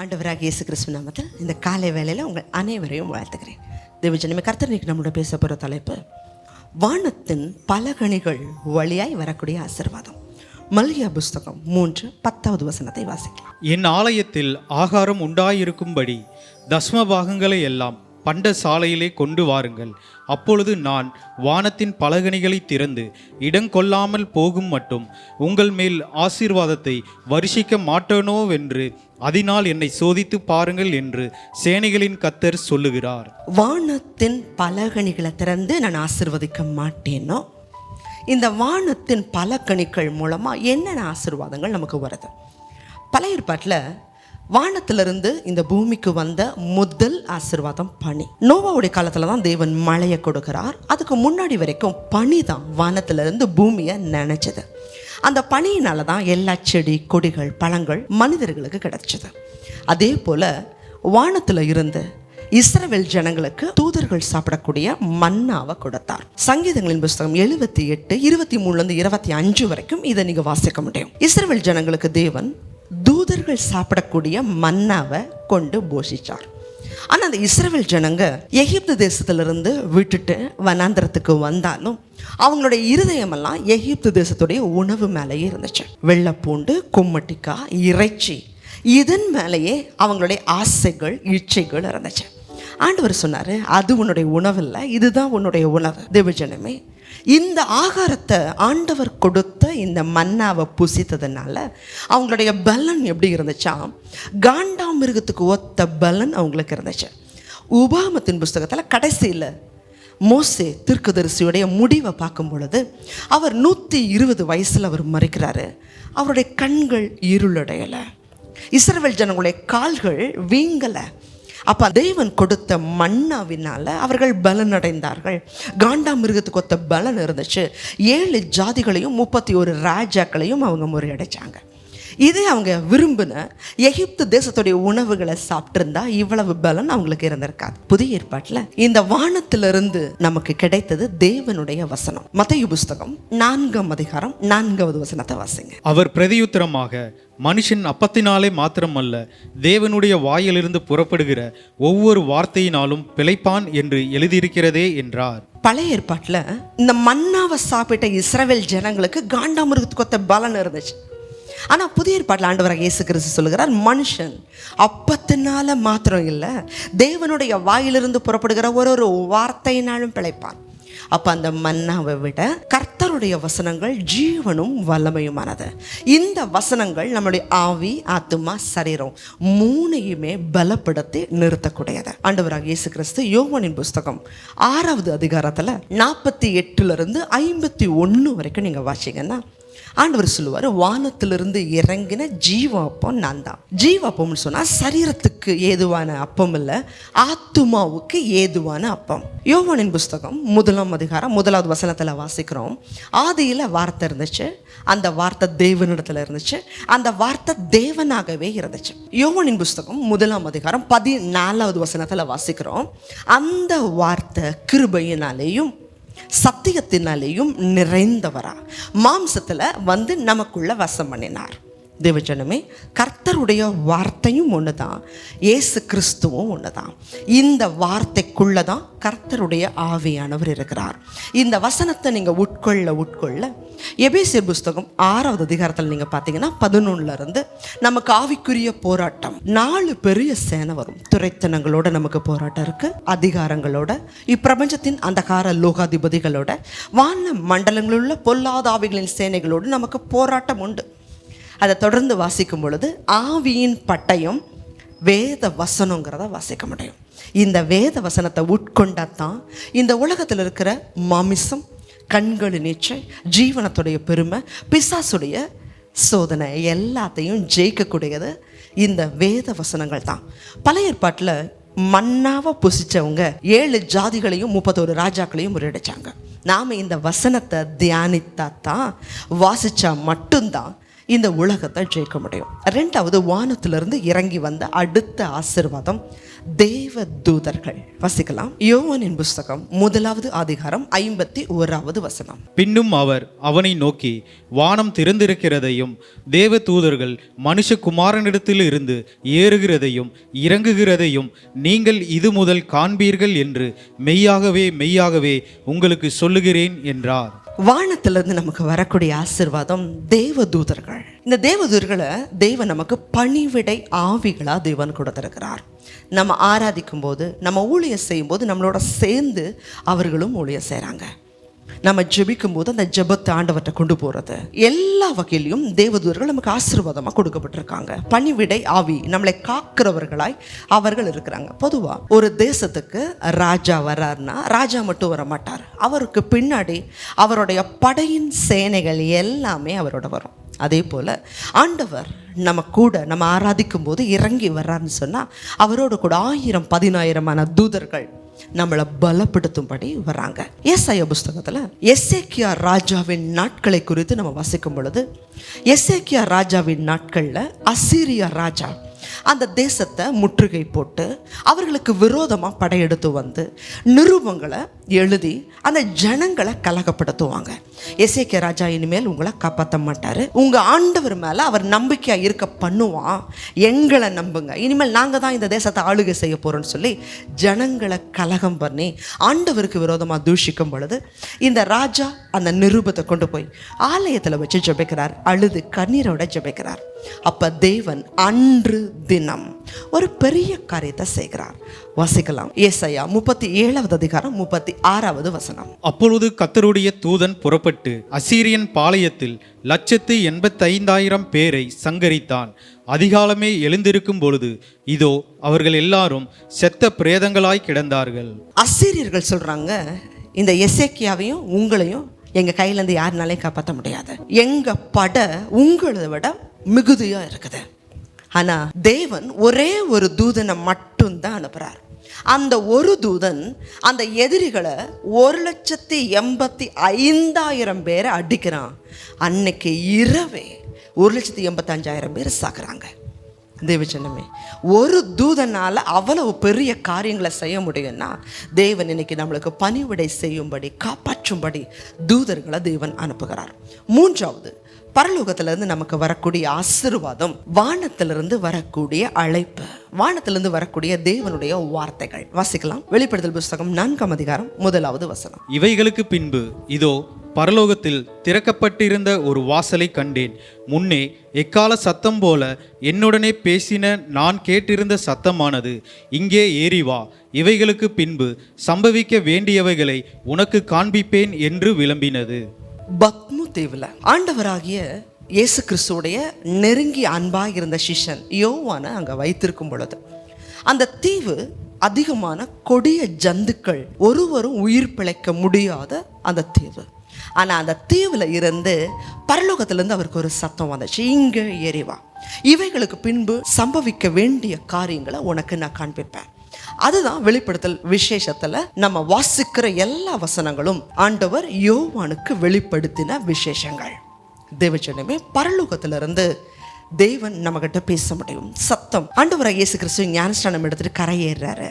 ஆண்டவராக இயேசு கிறிஸ்து நாமத்தில் இந்த காலை வேலையில் உங்கள் அனைவரையும் வாழ்த்துக்கிறேன் தேவஜனமே கர்த்தனைக்கு நம்மளோட பேச போகிற தலைப்பு வானத்தின் பலகணிகள் வழியாய் வரக்கூடிய ஆசீர்வாதம். மல்லியா புஸ்தகம் மூன்று பத்தாவது வசனத்தை வாசிக்கலாம். என் ஆலயத்தில் ஆகாரம் உண்டாயிருக்கும்படி தஸ்ம பாகங்களை எல்லாம் பண்ட சாலையிலே கொண்டு வாருங்கள். அப்பொழுது நான் வானத்தின் பலகணிகளை திறந்து இடங்கொள்ளாமல் போகும் மட்டும் உங்கள் மேல் ஆசீர்வாதத்தை வருஷிக்க மாட்டேனோவென்று அதனால் என்னை சோதித்து பாருங்கள் என்று சேனைகளின் கத்தர் சொல்லுகிறார். வானத்தின் பலகணிகளை திறந்து நான் ஆசிர்வதிக்க மாட்டேனோ? இந்த வானத்தின் பலகணிகள் மூலமாக என்னென்ன ஆசீர்வாதங்கள் நமக்கு வருது? பழைய ஏற்பாட்டில் வானத்திலிருந்து இந்த பூமிக்கு வந்த முதல் ஆசீர்வாதம் பனி. நோவாவுடைய காலத்தில் தான் தேவன் மழையை கொடுக்கிறார். அதுக்கு முன்னாடி வரைக்கும் பனி தான் வானத்திலிருந்து பூமியை நினைச்சது. அந்த பனியினால தான் எல்லா செடி கொடிகள் பழங்கள் மனிதர்களுக்கு கிடைச்சது. அதே போல் வானத்தில் இருந்து இஸ்ரவேல் ஜனங்களுக்கு தூதர்கள் சாப்பிடக்கூடிய மன்னாவை கொடுத்தார். சங்கீதங்களின் புஸ்தகம் எழுபத்தி எட்டு இருபத்தி மூணுலேருந்து இருபத்தி அஞ்சு வரைக்கும் இதை நீங்கள் வாசிக்க முடியும். இஸ்ரவேல் ஜனங்களுக்கு தேவன் தூதர்கள் சாப்பிடக்கூடிய மன்னாவை கொண்டு போஷிச்சார். ஆனால் அந்த இஸ்ரேல் ஜனங்க எகிப்து தேசத்திலிருந்து விட்டுட்டு வனாந்திரத்துக்கு வந்தாலும் அவங்களுடைய இருதயமெல்லாம் எகிப்து தேசத்துடைய உணவு மேலேயே இருந்துச்சு. வெள்ளைப்பூண்டு கும்மட்டிக்காய் இறைச்சி இதன் மேலேயே அவங்களுடைய ஆசைகள் இச்சைகள் இருந்துச்சு. ஆண்டவர் சொன்னார் அது உன்னுடைய உணவு இல்லை இதுதான் உன்னுடைய உணவு. தேவஜனமே இந்த ஆகாரத்தை ஆண்டவர் கொடுத்த இந்த மன்னாவை புசித்ததுனால அவங்களுடைய பலன் எப்படி இருந்துச்சா? காண்டாமிருகத்துக்கு ஒத்த பலன் அவங்களுக்கு இருந்துச்சு. உபாமத்தின் புஸ்தகத்தில் கடைசியில் மோசே தீர்க்கதரிசியுடைய முடிவை பார்க்கும் பொழுது அவர் நூற்றி இருபது வயசில் அவர் மறைக்கிறாரு. அவருடைய கண்கள் இருளடையலை. இஸ்ரவேல் ஜனங்களுடைய கால்கள் வீங்கலை. அப்போ தேவன் கொடுத்த மன்னாவினால் அவர்கள் பலன் அடைந்தார்கள் காண்டா மிருகத்துக்கு ஒத்த பலன் இருந்துச்சு. ஏழு ஜாதிகளையும் முப்பத்தி ஒரு ராஜாக்களையும் அவங்க முறியடைச்சாங்க. இதே அவங்க விரும்பின எகிப்து தேசத்துடைய உணவுகளை சாப்பிட்டிருந்தா இவ்வளவு பலன் அவங்களுக்கு இருந்திருக்காது. புதிய ஏற்பாட்டில் இந்த வானத்திலிருந்து நமக்கு கிடைத்தது தேவனுடைய வசனம். மத்தேயு புஸ்தகம் நான்காம் அதிகாரம் நான்காவது வசனத்தை வாசிங்க. அவர் பிரதியுத்தரமாக மனுஷன் அப்பத்தினாலே மாத்திரமல்ல தேவனுடைய வாயிலிருந்து புறப்படுகிற ஒவ்வொரு வார்த்தையினாலும் பிழைப்பான் என்று எழுதியிருக்கிறதே என்றார். பழைய ஏற்பாட்டில் இந்த மன்னாவை சாப்பிட்ட இஸ்ரவேல் ஜனங்களுக்கு காண்டாமிருகத்துக்கு ஒத்த பலன் இருந்துச்சு. ஆனால் புதிய ஏற்பாட்டில் ஆண்டவராக இயேசு கிறிஸ்து சொல்லுகிறார் மனுஷன் அப்பத்தினால மாத்திரம் இல்லை தேவனுடைய வாயிலிருந்து புறப்படுகிற ஒரு ஒரு வார்த்தையினாலும் பிழைப்பான். அப்போ அந்த மன்னாவை விட கர்த்தருடைய வசனங்கள் ஜீவனும் வல்லமையுமானது. இந்த வசனங்கள் நம்மளுடைய ஆவி ஆத்துமா சரீரம் மூணையுமே பலப்படுத்தி நிறுத்தக்கூடியது. ஆண்டவராக இயேசு கிறிஸ்து யோவனின் புஸ்தகம் ஆறாவது அதிகாரத்தில் நாற்பத்தி எட்டுலேருந்து ஐம்பத்தி ஒன்று வரைக்கும் நீங்கள் வாசிங்கன்னா ஆண்டவர் சொல்லுவார் வானத்திலிருந்து இறங்கின ஜீவ அப்பம் நான் தான் ஜீவ அப்பம்னு சொன்னால் சரீரத்துக்கு ஏதுவான அப்பம் இல்லை ஆத்துமாவுக்கு ஏதுவான அப்பம். யோவானின் புஸ்தகம் முதலாம் அதிகாரம் முதலாவது வசனத்தில் வாசிக்கிறோம். ஆதியில் வார்த்தை இருந்துச்சு அந்த வார்த்தை தேவனிடத்தில் இருந்துச்சு அந்த வார்த்தை தேவனாகவே இருந்துச்சு. யோவானின் புஸ்தகம் முதலாம் அதிகாரம் பதினாலாவது வசனத்தில் வாசிக்கிறோம். அந்த வார்த்தை கிருபையினாலேயும் சத்தியத்தினாலேயும் நிறைந்தவரா. மாம்சத்தில் வந்து நமக்குள்ள வசம் பண்ணினார். தேவஜனமே கர்த்தருடைய வார்த்தையும் ஒன்று தான் ஏசு கிறிஸ்துவும் ஒன்று தான் இந்த வார்த்தைக்குள்ளே தான் கர்த்தருடைய ஆவியானவர் இருக்கிறார். இந்த வசனத்தை நீங்கள் உட்கொள்ள உட்கொள்ள எபேசியர் புஸ்தகம் ஆறாவது அதிகாரத்தில் நீங்கள் பார்த்தீங்கன்னா பதினொன்னுலேருந்து நமக்கு ஆவிக்குரிய போராட்டம். நாலு பெரிய சேனை வரும். துறைத்தனங்களோட நமக்கு போராட்டம் இருக்குது அதிகாரங்களோட இப்பிரபஞ்சத்தின் அந்தகார லோகாதிபதிகளோட வான மண்டலங்களில் உள்ள பொல்லாத ஆவிகளின் சேனைகளோடு நமக்கு போராட்டம் உண்டு. அதை தொடர்ந்து வாசிக்கும் பொழுது ஆவியின் பட்டயம் வேத வசனங்கிறத வாசிக்க முடியும். இந்த வேத வசனத்தை உட்கொண்டால் தான் இந்த உலகத்தில் இருக்கிற மாமிசம் கண்களின் நீச்சை ஜீவனத்துடைய பெருமை பிசாசுடைய சோதனை எல்லாத்தையும் ஜெயிக்கக்கூடியது இந்த வேத வசனங்கள் தான். பழைய ஏற்பாட்டில் மன்னாவை புசிச்சவங்க ஏழு ஜாதிகளையும் முப்பத்தோரு ராஜாக்களையும் முறியடிச்சாங்க. நாம் இந்த வசனத்தை தியானித்தா தான் வாசித்தா மட்டும்தான் இந்த உலகத்தை ஜெயிக்க முடியும். ரெண்டாவது வானத்திலிருந்து இறங்கி வந்த அடுத்த ஆசீர்வாதம் தேவ தூதர்கள் வசிக்கலாம். யோவானின் புஸ்தகம் முதலாவது அதிகாரம் ஐம்பத்தி ஓராவது வசனம். பின்னும் அவர் அவனை நோக்கி வானம் திறந்திருக்கிறதையும் தேவ தூதர்கள் மனுஷகுமாரனிடத்தில் இருந்து ஏறுகிறதையும் இறங்குகிறதையும் நீங்கள் இது முதல் காண்பீர்கள் என்று மெய்யாகவே மெய்யாகவே உங்களுக்கு சொல்லுகிறேன் என்றார். வானத்திலிருந்து நமக்கு வரக்கூடிய ஆசீர்வாதம் தேவ தூதர்கள் இந்த தேவதூர்களை தெய்வம் நமக்கு பணிவிடை ஆவிகளாக தேவன் கொடுத்துருக்கிறார். நம்ம ஆராதிக்கும் போது நம்ம ஊழியம் செய்யும் போது நம்மளோட சேர்ந்து அவர்களும் ஊழியம் செய்கிறாங்க நம்ம ஜெபிக்கும் போது அந்த ஜெபத்தை ஆண்டவர்கிட்ட கொண்டு போகிறது எல்லா வகையிலையும் தேவதூர்கள் நமக்கு ஆசீர்வாதமாக கொடுக்கப்பட்டிருக்காங்க. பணிவிடை ஆவி நம்மளை காக்கிறவர்களாய் அவர்கள் இருக்கிறாங்க. பொதுவாக ஒரு தேசத்துக்கு ராஜா வர்றாருன்னா ராஜா மட்டும் வர மாட்டார் அவருக்கு பின்னாடி அவருடைய படையின் சேனைகள் எல்லாமே அவரோட வரும். அதே போல் ஆண்டவர் நம்ம கூட நம்ம ஆராதிக்கும் போது இறங்கி வர்றாருன்னு சொன்னால் அவரோட கூட ஆயிரம் பதினாயிரமான தூதர்கள் நம்மளை பலப்படுத்தும்படி வராங்க எஸ்ஐ புஸ்தகத்தில் எஸ்ஏக்கியா ராஜாவின் நாட்களை குறித்து நம்ம வசிக்கும் பொழுது எஸ்ஏக்கியா ராஜாவின் நாட்களில் அசீரியா ராஜா அந்த தேசத்தை முற்றுகை போட்டு அவர்களுக்கு விரோதமாக படையெடுத்து வந்து நிருபங்களை எழுதி அந்த ஜனங்களை கலகப்படுத்துவாங்க. எஸ்ஏகே ராஜா இனிமேல் உங்களை காப்பாற்ற மாட்டார். உங்கள் ஆண்டவர் மேலே அவர் நம்பிக்கையாக இருக்க பண்ணுவான். எங்களை நம்புங்க. இனிமேல் நாங்கள் தான் இந்த தேசத்தை ஆளுகை செய்ய போகிறோம்னு சொல்லி ஜனங்களை கலகம் பண்ணி ஆண்டவருக்கு விரோதமாக தூஷிக்கும் பொழுது இந்த ராஜா அந்த நிருபத்தை கொண்டு போய் ஆலயத்தில் வச்சு ஜெபிக்கிறார். அழுது கண்ணீரோட ஜெபிக்கிறார். அப்போ தேவன் அன்று தினம். ஒரு பெரிய காரியத்தை செய்கிறார். வாசிக்கலாம். ஏசாயா முப்பத்தி ஏழாவது அதிகாரம் முப்பத்தி ஆறாவது வசனம். அப்பொழுது கத்தருடைய தூதன் புறப்பட்டு அசீரியன் பாளையத்தில் லட்சத்து எண்பத்தைந்தாயிரம் பேரை சங்கரித்தான். அதிகாலமே எழுந்திருக்கும் பொழுது இதோ அவர்கள் எல்லாரும் செத்த பிரேதங்களாய் கிடந்தார்கள். அசீரியர்கள் சொல்றாங்க இந்த எசேக்கியாவையும் உங்களையும் எங்க கையிலேருந்து யாருனாலையும் காப்பாற்ற முடியாது. எங்க படை உங்களை விட மிகுதியா இருக்குது. ஆனால் தேவன் ஒரே ஒரு தூதனை மட்டும்தான் அனுப்புகிறார் அந்த ஒரு தூதன் அந்த எதிரிகளை ஒரு லட்சத்தி எண்பத்தி ஐந்தாயிரம் பேரை அடிக்கிறான். அன்னைக்கு இரவே ஒரு லட்சத்தி எண்பத்தஞ்சாயிரம் பேர் சாக்குறாங்க தேவச்சனமே ஒரு தூதனால் அவ்வளவு பெரிய காரியங்களை செய்ய முடியும்னா தேவன் இன்னைக்கு நம்மளுக்கு பணிவிடை செய்யும்படி காப்பாற்றும்படி தூதர்களை தேவன் அனுப்புகிறார். மூன்றாவது பரலோகத்திலிருந்து நமக்கு வரக்கூடிய ஆசீர்வாதம் வானத்திலிருந்து வரக்கூடிய அழைப்பு வானத்திலிருந்து வரக்கூடிய தேவனுடைய வார்த்தைகள். வாசிக்கலாம். வெளிப்படுத்தல் புஸ்தகம் நான்காம் அதிகாரம் முதலாவது வசனம். இவைகளுக்கு பின்பு இதோ பரலோகத்தில் திறக்கப்பட்டிருந்த ஒரு வாசலை கண்டேன். முன்னே எக்கால சத்தம் போல என்னுடனே பேசின நான் கேட்டிருந்த சத்தமானது இங்கே ஏறி வா. இவைகளுக்கு பின்பு சம்பவிக்க வேண்டியவைகளை உனக்கு காண்பிப்பேன் என்று விளம்பினது. பத்மு தீவில். ஆண்டவராகிய இயேசு கிறிஸ்துவோடைய நெருங்கி அன்பாக இருந்த சிஷன் யோவான அங்கே வைத்திருக்கும் பொழுது அந்த தீவு அதிகமான கொடிய ஜந்துக்கள் ஒருவரும் உயிர் பிழைக்க முடியாத அந்த தீவு. ஆனால் அந்த தீவில் இருந்து பரலோகத்திலேருந்து அவருக்கு ஒரு சத்தம் வந்துச்சு இங்கே எரிவா இவைகளுக்கு பின்பு சம்பவிக்க வேண்டிய காரியங்களை உனக்கு நான் காண்பிப்பேன். அதுதான் வெளிப்படுத்தல் விசேஷத்துல நம்ம வாசிக்கிற எல்லா வசனங்களும் ஆண்டவர் யோவானுக்கு வெளிப்படுத்தின விசேஷங்கள். தேவச்சனமே பரலோகத்திலிருந்து தேவன் நம்மகிட்ட பேச முடியும். சத்தம். ஆண்டவர் இயேசு கிறிஸ்து ஞானஸ்தானம் எடுத்துட்டு கரையேறாரு.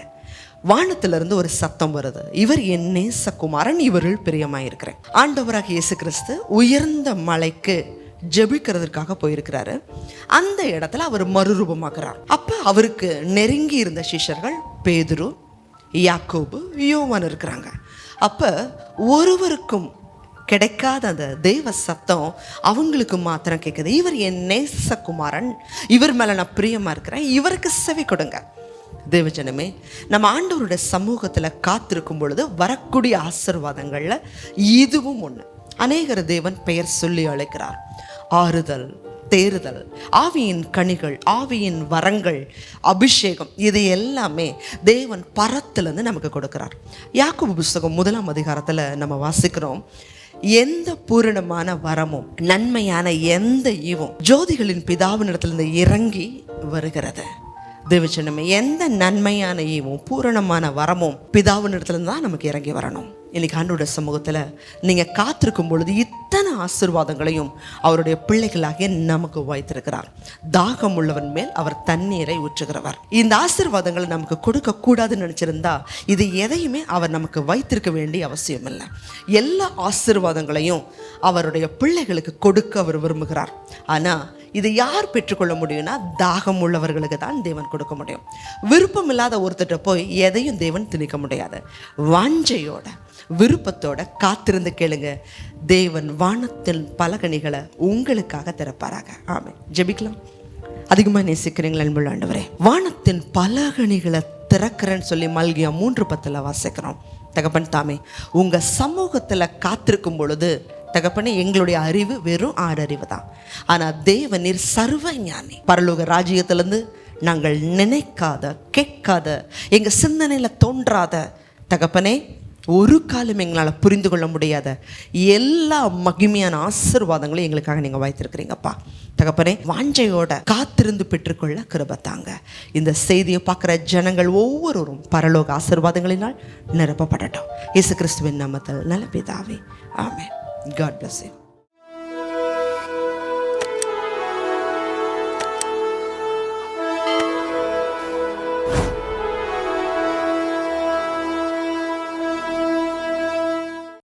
வானத்திலிருந்து ஒரு சத்தம் வருது. இவர் என் நேசகுமாரன் இவரில் பிரியமாயிருக்கிறேன். ஆண்டவராக இயேசு கிறிஸ்து உயர்ந்த மலைக்கு ஜெபிக்கிறதுக்காக போயிருக்கிறாரு. அந்த இடத்துல அவர் மறுரூபமாக்குறார். அப்ப அவருக்கு நெருங்கி இருந்த சிஷ்யர்கள் பேதுரு யாக்கோபு யோவான் இருக்கிறாங்க. அப்போ ஒருவருக்கும் கிடைக்காத அந்த தெய்வ சத்தம் அவங்களுக்கு மாத்திரம் கேட்குது இவர் என் நேசகுமாரன் இவர் மேலே நான் பிரியமாக இருக்கிறேன் இவருக்கு செவி கொடுங்க. தேவஜனமே நம்ம ஆண்டவருடைய சமூகத்தில் காத்திருக்கும் பொழுது வரக்கூடிய ஆசீர்வாதங்களில் இதுவும் ஒன்று அநேகர் தேவன் பெயர் சொல்லி அழைக்கிறார். ஆறுதல் தேறுதல் ஆவியின் கனிகள் ஆவியின் வரங்கள் அபிஷேகம் இது எல்லாமே தேவன் பரத்திலிருந்து நமக்கு கொடுக்கிறார். யாக்குபு புஸ்தகம் முதலாம் அதிகாரத்தில் நம்ம வாசிக்கிறோம். எந்த பூரணமான வரமும் நன்மையான எந்த ஈவும் ஜோதிகளின் பிதாவினிடத்திலிருந்து இறங்கி வருகிறது. தேவச்சனமே எந்த நன்மையான ஈவும் பூரணமான வரமும் பிதாவினிடத்திலிருந்து தான் நமக்கு இறங்கி வரணும். இன்னைக்கு ஆண்டோட சமூகத்தில் நீங்கள் காத்திருக்கும் பொழுது இத்தனை ஆசீர்வாதங்களையும் அவருடைய பிள்ளைகளாகிய நமக்கு வைத்திருக்கிறார் தாகம் உள்ளவன் மேல் அவர் தண்ணீரை ஊற்றுகிறவர். இந்த ஆசீர்வாதங்களை நமக்கு கொடுக்கக்கூடாதுன்னு நினச்சிருந்தா இது எதையுமே அவர் நமக்கு வைத்திருக்க வேண்டிய அவசியம் இல்லை. எல்லா ஆசீர்வாதங்களையும் அவருடைய பிள்ளைகளுக்கு கொடுக்க அவர் விரும்புகிறார். ஆனால் இதை யார் பெற்றுக்கொள்ள முடியும்னா தாகம் உள்ளவர்களுக்கு தான் தேவன் கொடுக்க முடியும். விருப்பம் இல்லாத ஒருத்தர்கிட்ட போய் எதையும் தேவன் திணிக்க முடியாது. வாஞ்சையோட விருப்பத்தோட காத்திருந்து கேளுங்க. தேவன் வானத்தில் பலகணிகளை உங்களுக்காக திறப்பாராக. ஆமே ஜெபிக்கலாம். அதிகமாக நேசிக்கிறீங்களா அன்புள்ள ஆண்டவரே? வானத்தின் பலகணிகளை திறக்கிறேன்னு சொல்லி மல்கியா மூன்று பத்தில் வாசிக்கிறோம். தகப்பன் தாமே உங்கள் சமூகத்தில் காத்திருக்கும் பொழுது தகப்பனே எங்களுடைய அறிவு வெறும் ஆறு அறிவு தான். ஆனால் தேவ நீர் சர்வ ஞானி பரலோக ராஜ்யத்திலேருந்து நாங்கள் நினைக்காத கேட்காத எங்கள் சிந்தனையில் தோன்றாத தகப்பனே ஒரு காலம் எங்களால் புரிந்து கொள்ள முடியாத எல்லா மகிமையான ஆசீர்வாதங்களையும் எங்களுக்காக நீங்கள் வாய்த்திருக்கிறீங்கப்பா. தகப்பனே வாஞ்சையோட காத்திருந்து பெற்றுக்கொள்ள கிருபத்தாங்க இந்த செய்தியை பார்க்குற ஜனங்கள் ஒவ்வொருவரும் பரலோக ஆசீர்வாதங்களினால் நிரப்பப்படட்டும். இயேசு கிறிஸ்துவின் நாமத்தில் நல்ல பிதாவே. ஆமென். God bless you